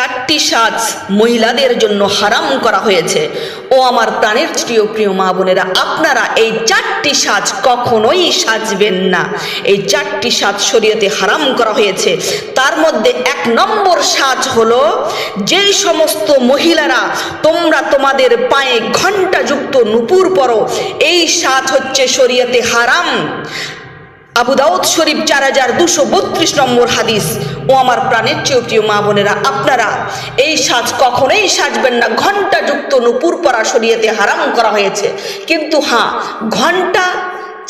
চারটি সাজ মহিলাদের জন্য হারাম করা হয়েছে। ও আমার প্রাণের প্রিয় প্রিয় মা বোনেরা, আপনারা এই চারটি সাজ কখনোই সাজবেন না। এই চারটি সাজ শরীয়তে হারাম করা হয়েছে। তার মধ্যে এক নম্বর সাজ হলো যেই সমস্ত মহিলারা তোমরা তোমাদের পায়ে ঘণ্টাযুক্ত নুপুর পরো, এই সাজ হচ্ছে শরীয়তে হারাম। আবু শরীফ চার হাজার দুশো বত্রিশ নম্বর হাদিস ও আমার প্রাণের চেয়েও প্রিয় মা বোনেরা, আপনারা এই সাজ কখনোই সাজবেন না। ঘণ্টাযুক্ত নুপুর পরা শরীয়তে হারাম করা হয়েছে। কিন্তু হ্যাঁ ঘণ্টা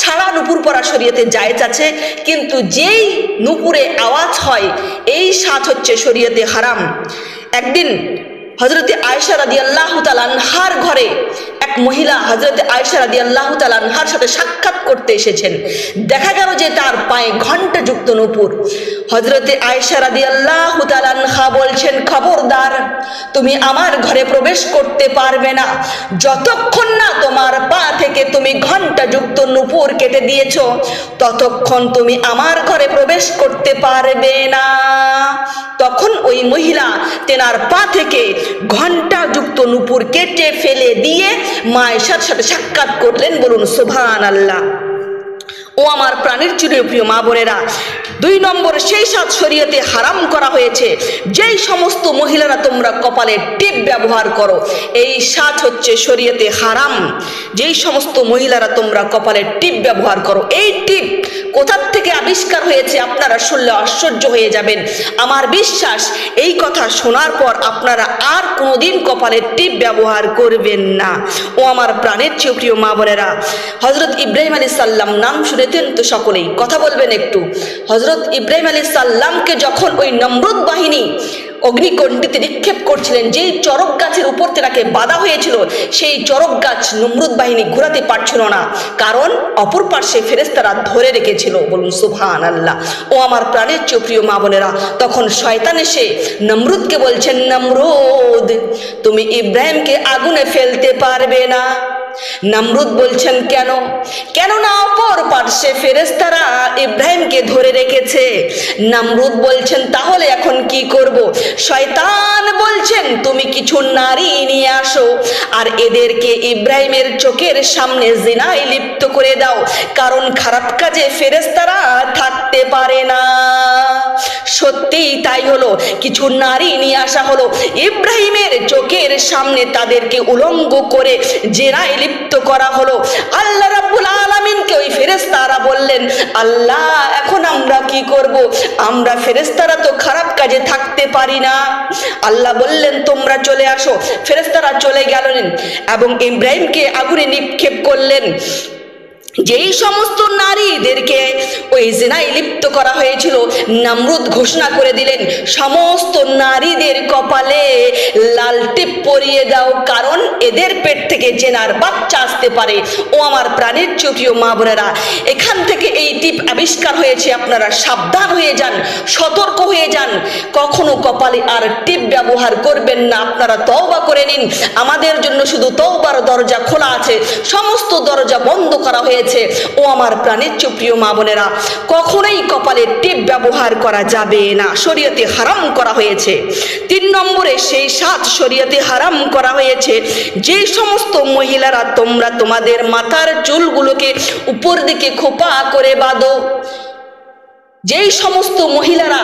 ছাড়া নুপুর পরা শরীয়তে জায়েজ আছে। কিন্তু যেই নুপুরে আওয়াজ হয়, এই সাজ হচ্ছে শরীয়তে হারাম। একদিন হজরতে আয়সা আল্লাহ তালানহার ঘরে এক মহিলা হজরতে আয়সা রাদি আল্লাহ তালানহার সাথে সাক্ষাৎ করতে এসেছেন। দেখা গেল যে তার পায়ে ঘণ্টা যুক্ত নূপুর। হজরতে আয়সা রাদি আল্লাহ তালানহা বলছেন, খবরদার, তুমি আমার ঘরে প্রবেশ করতে পারবে না। যতক্ষণ না তোমার পা থেকে তুমি ঘণ্টা যুক্ত নূপুর কেটে দিয়েছ, ততক্ষণ তুমি আমার ঘরে প্রবেশ করতে পারবে না। তখন ওই মহিলা তেনার পা থেকে ঘণ্টা যুক্ত নুপুর কেটে ফেলে দিয়ে মায়ের সাথে সাক্ষাৎ করলেন বলুন সুভান আল্লাহ ও আমার প্রাণীর চিরীয় প্রিয় মা বোনেরা, দুই নম্বর সেই সাত শরীয়তে হারাম করা হয়েছে, যেই সমস্ত মহিলারা তোমরা কপালে টিপ ব্যবহার করো, এই সাত হচ্ছে শরীয়তে হারাম। যেই সমস্ত মহিলারা তোমরা কপালে টিপ ব্যবহার করো, এই টিপ কোথার থেকে আবিষ্কার হয়েছে, আপনারা শুনলে আশ্চর্য হয়ে যাবেন। আমার বিশ্বাস, এই কথা শোনার পর আপনারা আর কোনোদিন কপালের টিপ ব্যবহার করবেন না। ও আমার প্রাণের চেয়ে প্রিয় মা বোনেরা হজরত ইব্রাহিম আলী সাল্লাম নাম শুনেছেন তো সকলেই? কথা বলবেন একটু। হজরত ইব্রাহিম আলী সাল্লামকে যখন ওই নমরুদ বাহিনী অগ্নিকণ্ডিতে নিক্ষেপ করছিলেন। যেই চরক গাছের উপর তেনাকে বাধা হয়েছিল, সেই চরক গাছ নমরুদ বাহিনী ঘোরাতে পারছিল না। কারণ অপর পার্শ্বে ফেরেস্তারা ধরে রেখেছিল। বলুন সুভান আল্লাহ ও আমার প্রাণের চেয়ে প্রিয় মা বোনেরা, তখন শয়তান এসে নমরুদকে বলছেন, নমরুদ, তুমি ইব্রাহিমকে আগুনে ফেলতে পারবে না। নমরুদ বলছেন, কেন? কেন না অপর পার্শ্বে ফেরেস্তারা ইব্রাহিমকে ধরে রেখেছে। নামরুদ বলছেন, তাহলে এখন কি করব? শয়তান বলছেন, তুমি কিছু নারী নিয়ে আসো। আর এদেরকে ইব্রাহিমের চোখের সামনে জিনায় লিপ্ত করে দাও, কারণ খারাপ কাজে ফেরেস্তারা থাকতে পারে না। সত্যিই তাই হলো, কিছু নারী নিয়ে আসা হলো। ইব্রাহিমের চোখের সামনে তাদেরকে উলঙ্গ করে জেনায় লিপ্ত করা হলো। আল্লাহ রাব্বুল আলামিনকে ওই ফেরেস্তারা বললেন, আল্লাহ, এখন আমরা কি করব? আমরা ফেরেস্তারা তো খারাপ কাজে থাকতে পারি না। আল্লাহ বললেন, তোমরা চলে আসো। ফেরেস্তারা চলে গেলেন এবং ইব্রাহিমকে আগুনে নিক্ষেপ করলেন। যেই সমস্ত নারীদেরকে ওই জেনায় লিপ্ত করা হয়েছিল, নামরুদ ঘোষণা করে দিলেন, সমস্ত নারীদের কপালে লাল টিপ পরিয়ে দাও, কারণ এদের পেট থেকে জেনার বাচ্চা আসতে পারে। ও আমার প্রাণের চোখীয় মা বোনেরা, এখান থেকে এই টিপ আবিষ্কার হয়েছে, আপনারা সাবধান হয়ে যান, সতর্ক হয়ে যান। কখনো কপালে আর টিপ ব্যবহার করবেন না, আপনারা তওবা করে নিন। আমাদের জন্য শুধু তওবার দরজা খোলা আছে, সমস্ত দরজা বন্ধ করা হয়েছে। ও আমার প্রাণের প্রিয় মা বোনেরা, কখনোই কপালে টিপ ব্যবহার করা যাবে না। শরীয়তে হারাম করা হয়েছে। তিন নম্বরে সেই সাত শরীয়তে হারাম করা হয়েছে। যে সমস্ত মহিলারা তোমরা তোমাদের মাথার চুলগুলোকে উপর দিকে খোপা করে বাঁধো, যেই সমস্ত মহিলারা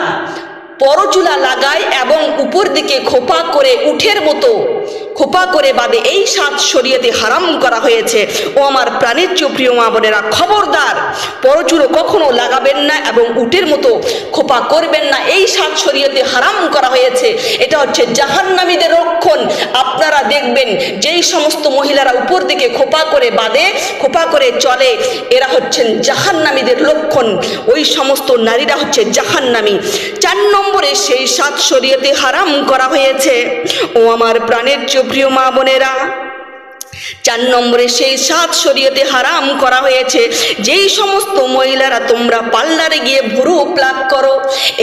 পরচুলা লাগায় এবং উপর দিকে খোপা করে উঠের মতো খোপা করে বাদে এই সাত শরীয়তে হারাম করা হয়েছে। ও আমার প্রাণের প্রিয় মা বোনেরা, খবরদার। পরচুলো কখনো লাগাবেন না এবং উটের মতো খোপা করবেন না। এই সাত শরীয়তে হারাম করা হয়েছে। এটা হচ্ছে জাহান্নামীদের রক্ষণ। আপনারা দেখবেন যেই সমস্ত মহিলারা উপর দিকে খোপা করে বাঁধে, খোপা করে চলে, এরা হচ্ছেন জাহান্নামীদের লক্ষণ। ওই সমস্ত নারীরা হচ্ছে জাহান্নামী। চার নম্বরে সেই সাত শরীয়তে হারাম করা হয়েছে। ও আমার প্রাণের প্রিয় মা বোনেরা। চার নম্বরে সেই সাত শরীয়তে হারাম করা হয়েছে। যেই সমস্ত মহিলারা তোমরা পার্লারে গিয়ে ভুরু প্লাক করো,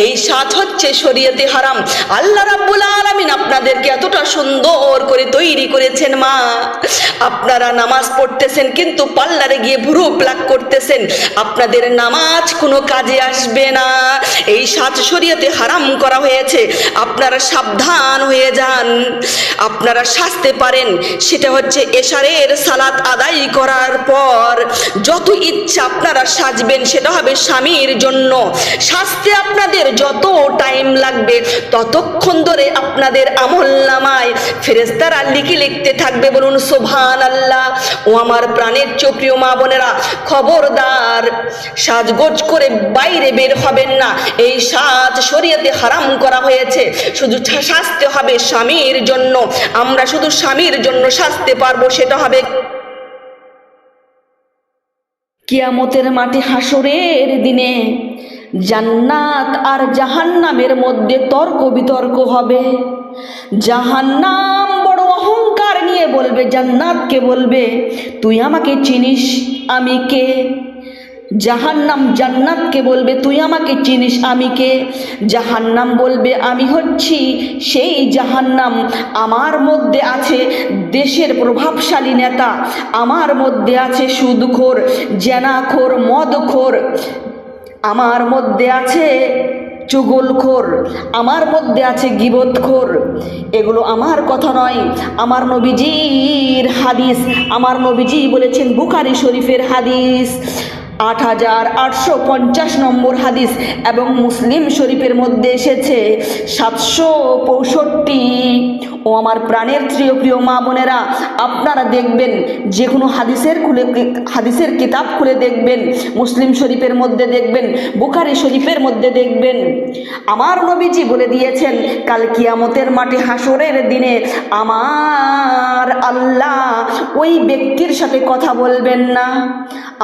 এই সাত হচ্ছে শরীয়তে হারাম। আল্লাহ রাব্বুল আলামিন আপনাদেরকে এতটা সুন্দর করে তৈরি করেছেন মা। আপনারা নামাজ পড়তেছেন কিন্তু পাল্লারে গিয়ে ভুরু প্লাক করতেছেন। আপনাদের নামাজ কোনো কাজে আসবে না। এই সাত শরীয়তে হারাম করা হয়েছে। আপনারা সাবধান হয়ে যান। আপনারা সাজতে পারেন। সেটা হচ্ছে এশারের সালাত আদায় করার পর যত ইচ্ছা আপনারা সাজবেন, সেটা হবে স্বামীর জন্য। সাজতে আপনাদের যত টাইম লাগবে, ততক্ষণ ধরে আপনাদের আমল নামায় ফেরেস্তারা লিখে লিখতে থাকবে বলুন সোভান আল্লাহ ও আমার প্রাণের চোপ্রিয় মা বোনেরা, খবরদার। সাজগোজ করে বাইরে বের হবেন না। এই সাজ শরীয়তে হারাম করা হয়েছে। শুধু সাজতে হবে স্বামীর জন্য। আমরা শুধু স্বামীর জন্য সাজতে পারব, সেটা হবে। কিয়ামতের মাটি হাসরের দিনে জান্নাত আর জাহান্নামের মধ্যে তর্ক বিতর্ক হবে। জাহান্নাম বড় অহংকার নিয়ে বলবে, জান্নাতকে বলবে, তুই আমাকে চিনিস, আমি কে? জাহান্নাম জান্নাতকে বলবে, তুই আমাকে চিনিস, আমি কে? জাহান্নাম বলবে, আমি হচ্ছি সেই জাহান্নাম। আমার মধ্যে আছে দেশের প্রভাবশালী নেতা, আমার মধ্যে আছে সুদখোর, জেনাখোর, মদখোর। আমার মধ্যে আছে চুগলখোর, আমার মধ্যে আছে গিবতখোর। এগুলো আমার কথা নয়। আমার নবীজির হাদিস, আমার নবীজি বলেছেন বুখারি শরীফের হাদিস। আট হাজার আটশো পঞ্চাশ নম্বর হাদিস এবং মুসলিম শরীফের মধ্যে এসেছে সাতশো পঁয়ষট্টি। ও আমার প্রাণের প্রিয় প্রিয় মা বোনেরা, আপনারা দেখবেন যে কোনো হাদিসের খুলে, হাদিসের কিতাব খুলে দেখবেন, মুসলিম শরীফের মধ্যে দেখবেন, বুখারি শরীফের মধ্যে দেখবেন। আমার নবীজি বলে দিয়েছেন, কাল কিয়ামতের মাঠে হাসরের দিনে আমার আল্লাহ ওই ব্যক্তির সাথে কথা বলবেন না।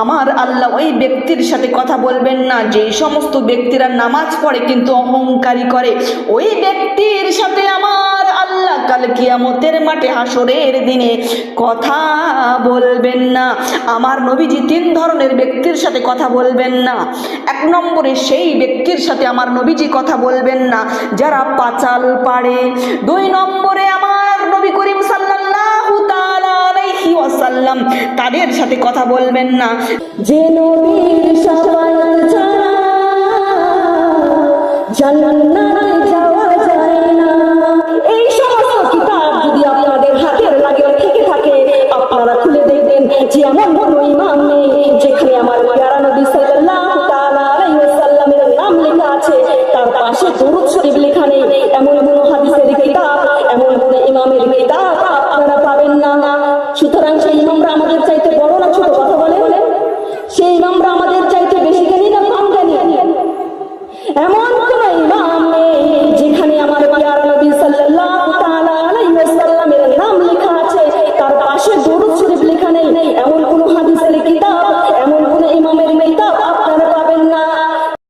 আমার আল্লাহ ওই ব্যক্তির সাথে কথা বলবেন না। যেই সমস্ত ব্যক্তিরা নামাজ পড়ে কিন্তু অহংকারী করে। ওই ব্যক্তির সাথে আমার আল্লাহ কাল কিয়ামতের মাঠে হাসরের দিনে কথা বলবেন না। আমার নবীজি তিন ধরনের ব্যক্তির সাথে কথা বলবেন না। এক নম্বরে সেই ব্যক্তির সাথে আমার নবীজি কথা বলবেন না, যারা পাচাল পাড়ে। দুই নম্বরে ওয়াসাল্লাম তাদের সাথে কথা বলবেন না। যে নবীর ছাড়া এমন যেখানে আমার নাম লেখা আছে। তার পাশে দরুদ শরীফ লেখা নেই। এমন কোন হাদিসের কিতাব এমন ইমামের কিতাব সুতরাং সেই ইমামরা আমাদের